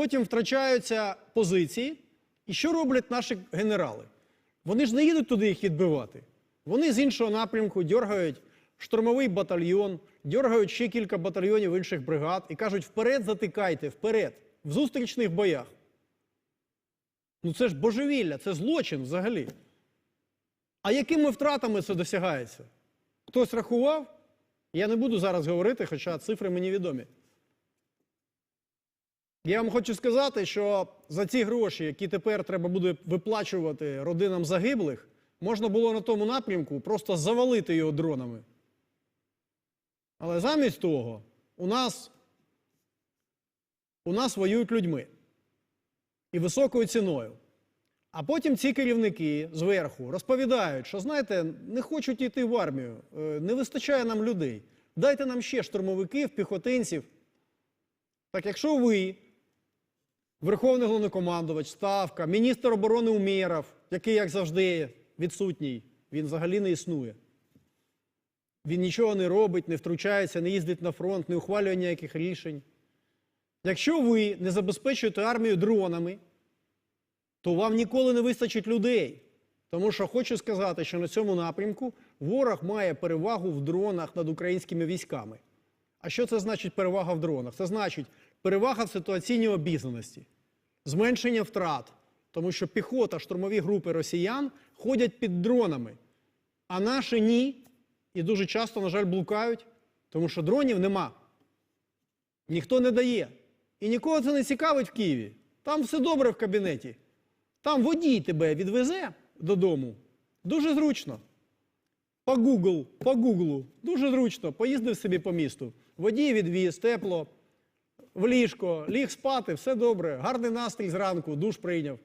потім втрачаються позиції. І що роблять наші генерали? Вони ж не їдуть туди їх відбивати. Вони з іншого напрямку дергають штурмовий батальйон, дергають ще кілька батальйонів інших бригад і кажуть: вперед затикайте, вперед, в зустрічних боях. Ну це ж божевілля, це злочин взагалі. А якими втратами це досягається? Хтось рахував? Я не буду зараз говорити, хоча цифри мені відомі. Я вам хочу сказати, що за ці гроші, які тепер треба буде виплачувати родинам загиблих, можна було на тому напрямку просто завалити його дронами. Але замість того у нас, у нас воюють людьми і високою ціною. А потім ці керівники зверху розповідають, що знаєте, не хочуть йти в армію, е, не вистачає нам людей. Дайте нам ще штурмовиків, піхотинців. Так якщо ви, Верховний головнокомандувач, Ставка, міністр оборони Умєров, який, як завжди, відсутній, він взагалі не існує. Він нічого не робить, не втручається, не їздить на фронт, не ухвалює ніяких рішень. Якщо ви не забезпечуєте армію дронами, то вам ніколи не вистачить людей. Тому що хочу сказати, що на цьому напрямку ворог має перевагу в дронах над українськими військами. А що це значить перевага в дронах? Це значить перевага в ситуаційній обізнаності, зменшення втрат, тому що піхота, штурмові групи росіян ходять під дронами, а наші ні. І дуже часто, на жаль, блукають, тому що дронів нема. Ніхто не дає. І нікого це не цікавить в Києві. Там все добре в кабінеті. Там водій тебе відвезе додому. Дуже зручно. По Google, по Google. Дуже зручно. Поїздив собі по місту. Водій відвіз, тепло, в ліжко, ліг спати, все добре. Гарний настрій зранку, душ прийняв.